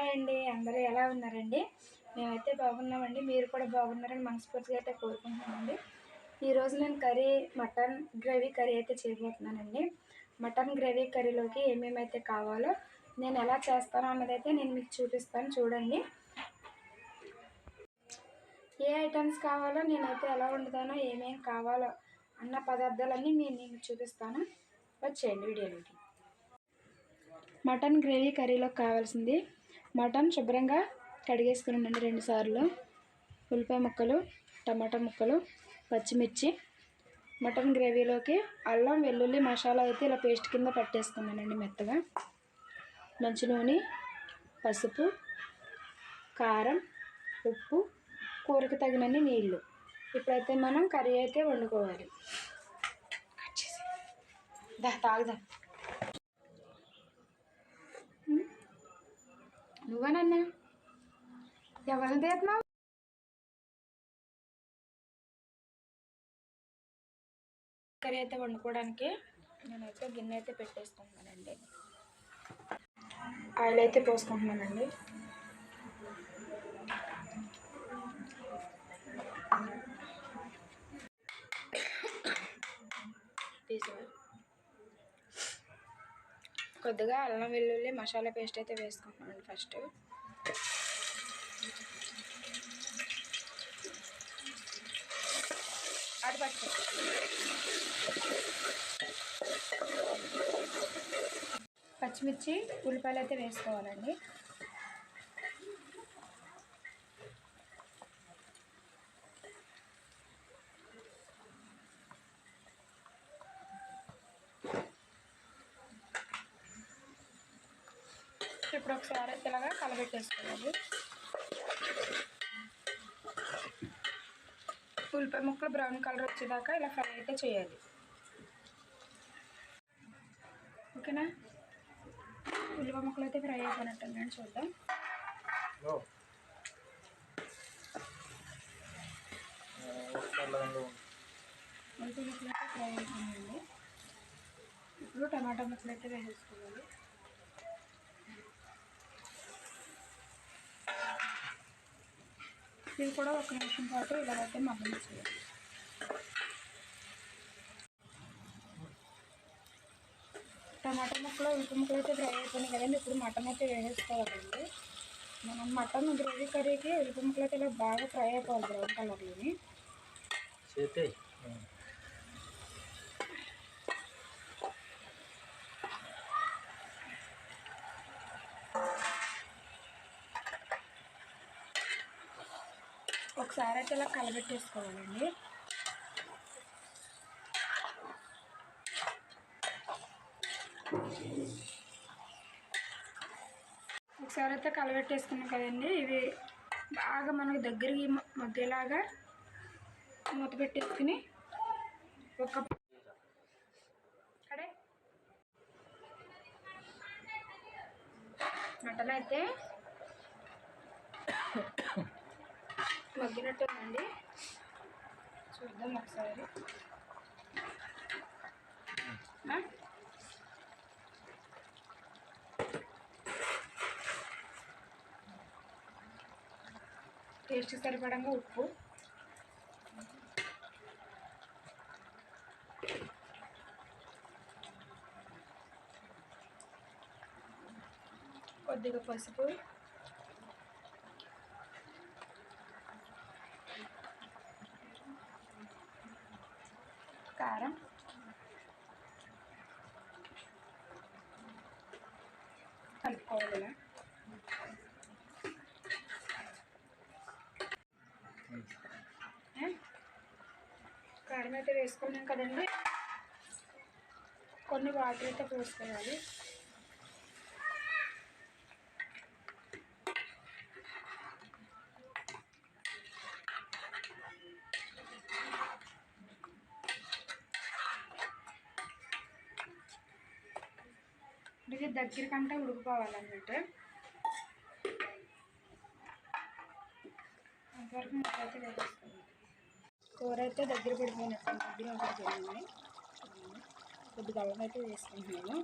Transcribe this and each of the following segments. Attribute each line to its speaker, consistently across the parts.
Speaker 1: Hi అండి అందరూ ఎలా ఉన్నారండి? మేమైతే బాగున్నామండి మీరు కూడా బాగున్నారని మనస్ఫూర్తిగా అయితే కోరుకుంటున్నామండి. ఈరోజు నేను కర్రీ మటన్ గ్రేవీ కర్రీ అయితే చేయబోతున్నానండి. మటన్ గ్రేవీ కర్రీలోకి ఏమేమైతే కావాలో నేను ఎలా చేస్తానో అన్నది అయితే నేను మీకు చూపిస్తాను చూడండి. ఏ ఐటమ్స్ కావాలో నేనైతే ఎలా వండుతానో ఏమేమి కావాలో అన్న పదార్థాలన్నీ నేను మీకు చూపిస్తాను. వచ్చేయండి వీడియోలోకి. మటన్ గ్రేవీ కర్రీలోకి కావాల్సింది మటన్ శుభ్రంగా కడిగేసుకున్నానండి రెండుసార్లు ఉల్లిపాయ ముక్కలు టమాటా ముక్కలు పచ్చిమిర్చి. మటన్ గ్రేవీలోకి అల్లం వెల్లుల్లి మసాలా అయితే ఇలా పేస్ట్ కింద పట్టేసుకున్నానండి మెత్తగా. మంచి నూనె పసుపు కారం ఉప్పు కూరకు తగినన్ని నీళ్ళు ఇప్పుడైతే మనం కర్రీ అయితే వండుకోవాలి. దా తాగుదా. నువ్వేనన్నా? ఎవరిని తీస్తున్నావు కర్రీ అయితే వండుకోవడానికి నేనైతే గిన్నె అయితే పెట్టేసుకుంటున్నానండి. ఆయిల్ అయితే పోసుకుంటున్నానండి. తీసుకో కొద్దిగా అల్లం వెల్లుల్లి మసాలా పేస్ట్ అయితే వేసుకుంటున్నాను ఫస్ట్. అది పట్టు. పచ్చిమిర్చి ఉల్లిపాయలు అయితే వేసుకోవాలండి. ఇప్పుడు ఒకసారి ఇలాగా కలబెట్టేసుకోవాలి. ఉల్లిపాయ ముక్కలు బ్రౌన్ కలర్ వచ్చేదాకా ఇలా ఫ్రై అయితే చేయాలి. ఓకేనా? ఉల్లిపాయ ముక్కలు అయితే ఫ్రై అయిపోయినట్టుందండి చూద్దాం. ఉల్లిపాయ ముక్కలు అయితే ఫ్రై అయిపోయిందండి ఇప్పుడు టమాటా ముక్కలు అయితే వేసేసుకోవాలి. ఇవి కూడా ఒక నిమిషం పాటు ఇలాగైతే మగ్గనిచ్చేయాలి టమాటా ముక్కలు ఉల్లిపాయ ముక్కలు అయితే ఫ్రై అయిపోయినాయి కదండి. ఇప్పుడు మటన్ అయితే వేసేసుకోవాలండి. మనం మటన్ గ్రేవీ కర్రీకి ఉల్లిపాయ ముక్కలు అయితే ఇలా బాగా ఫ్రై అయిపోవాలి బ్రౌన్ కలర్లోని. ఒకసారి అయితే ఇలా కలబెట్టేసుకోవాలండి. ఒకసారి అయితే కలబెట్టేసుకున్నాం కదండి. ఇవి బాగా మనకు దగ్గరికి మధ్యలాగా మూత పెట్టేసుకుని ఒక అడే. మటన్ అయితే మగ్గినట్టు ఉందండి చూద్దాం ఒకసారి. టేస్ట్ సరిపడంగా ఉప్పు. కొద్దిగా పసుపు. కారం. కలుపుకోవాలి ఇలా. కారం అయితే వేసుకున్నాం కదండి. కొన్ని వాటర్ అయితే పోసుకోవాలి. ఇది దగ్గరకంటే ఉడికిపోవాలన్నమాట. అంతవరకు మూత అయితే వేసేసుకోవాలి కూర అయితే దగ్గర పడిపోయినట్టు దగ్గర ఒకటి జరిగింది. కొద్దిగా అల్లం అయితే వేసుకుంటున్నాము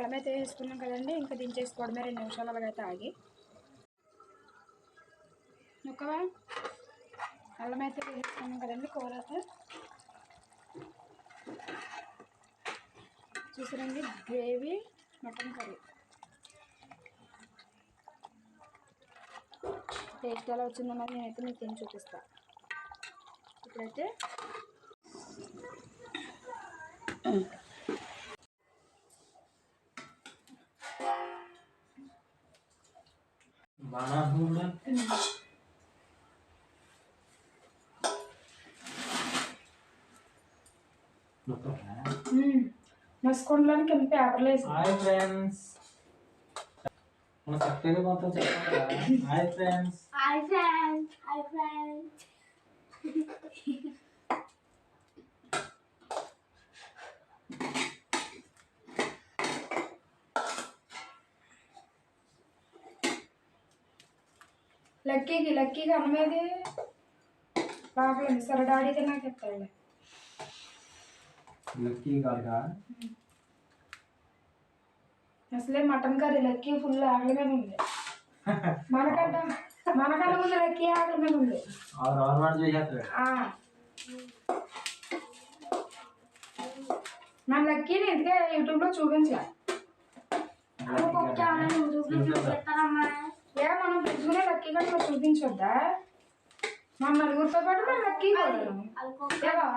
Speaker 1: అల్లం అయితే వేసుకున్నాం కదండి ఇంకా దించేసుకోవడమే రెండు నిమిషాలు అలాగైతే ఆగి. నొక్కవా అల్లం అయితే వేసుకున్నాం కదండి కూర అయితే. చూసారండి గ్రేవీ మటన్ కర్రీ. టేస్ట్ ఎలా వచ్చిందన్నది నేనైతే మీకు తిని చూపిస్తాను ఇప్పుడైతే
Speaker 2: బాగా ఉందా? నొక్కరా?
Speaker 1: మస్కొండలోని కింద పేపర్లు వేసి
Speaker 2: హాయ్ ఫ్రెండ్స్ మన చక్కగా మొత్తం చెప్పాలి hi friends
Speaker 3: hi friends hi friends
Speaker 1: లక్కీకి లక్కీకి అన్నమేది బాగలేదు సరే డాడీకి నాకు చెప్తాడు
Speaker 2: లక్కీ కాదుగా
Speaker 1: అసలే మటన్ కర్రీ లక్కీ ఫుల్ ఆకలి మీద ఉంది మనకంటే మనకంటే ముందు లక్కీ ఆకలి మీద ఉంది
Speaker 2: ఆరు ఆరు వాడు చేసేస్తాడు
Speaker 1: ఆ. మన లక్కీని ఎందుకే యూట్యూబ్లో చూపించలే
Speaker 3: ఒక ఛానల్ యూట్యూబ్లో చూపిస్తారమ్మా
Speaker 1: ఏ మనం పెట్టుకునే లక్కీ గట్లా చూపించొద్దా? మన నలుగురితో పాటు మన లక్కీ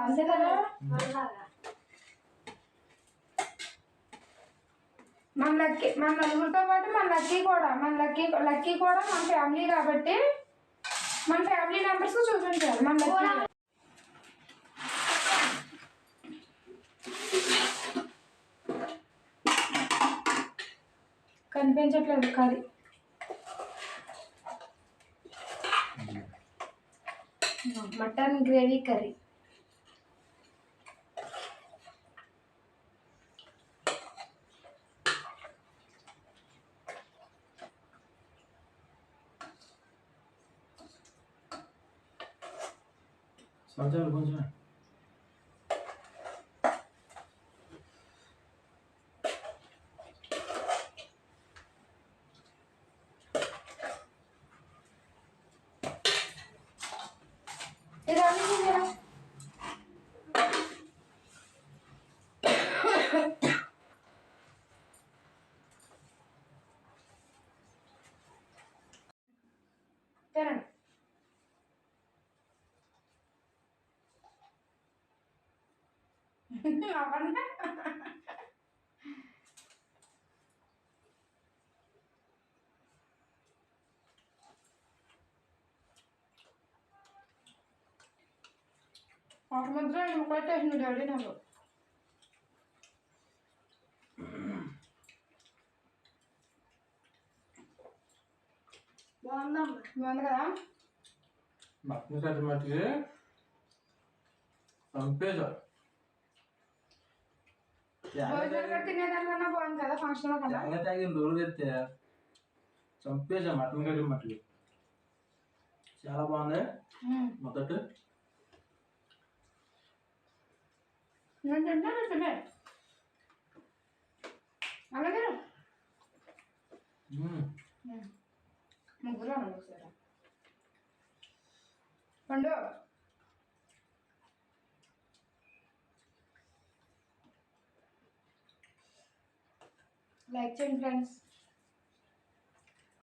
Speaker 1: అంతే కదా? మన లక్కీ మన నలుగురితో పాటు మన లక్కీ కూడా మన లక్కీ లక్కీ కూడా మన ఫ్యామిలీ కాబట్టి మన ఫ్యామిలీ మెంబర్స్ చూపించాలి మన లక్కీ కనిపించట్లేదు కర్రీ. మటన్ గ్రేవీ కర్రీ
Speaker 2: కొంచెం కొంచెం
Speaker 1: ఇది అన్నీ తినేరా? తినండి అవ్వండి ఒక ముద్ర ఇంకొకటి వేసింది డాడీ నాకు
Speaker 3: బాగుందమ్మా.
Speaker 1: బాగుంది కదా?
Speaker 2: మటన్ కర్రీ మట్టికి తెస్తే చంపేశా మటన్ కర్రీ మట్టికి చాలా బాగుంది
Speaker 1: మ్మ్.
Speaker 2: మొదట
Speaker 1: నేను తింటాను తినే అలాగే
Speaker 2: మ్మ్.
Speaker 1: ముగ్గురు అన్నాడు ఒకసారి పండు like change friends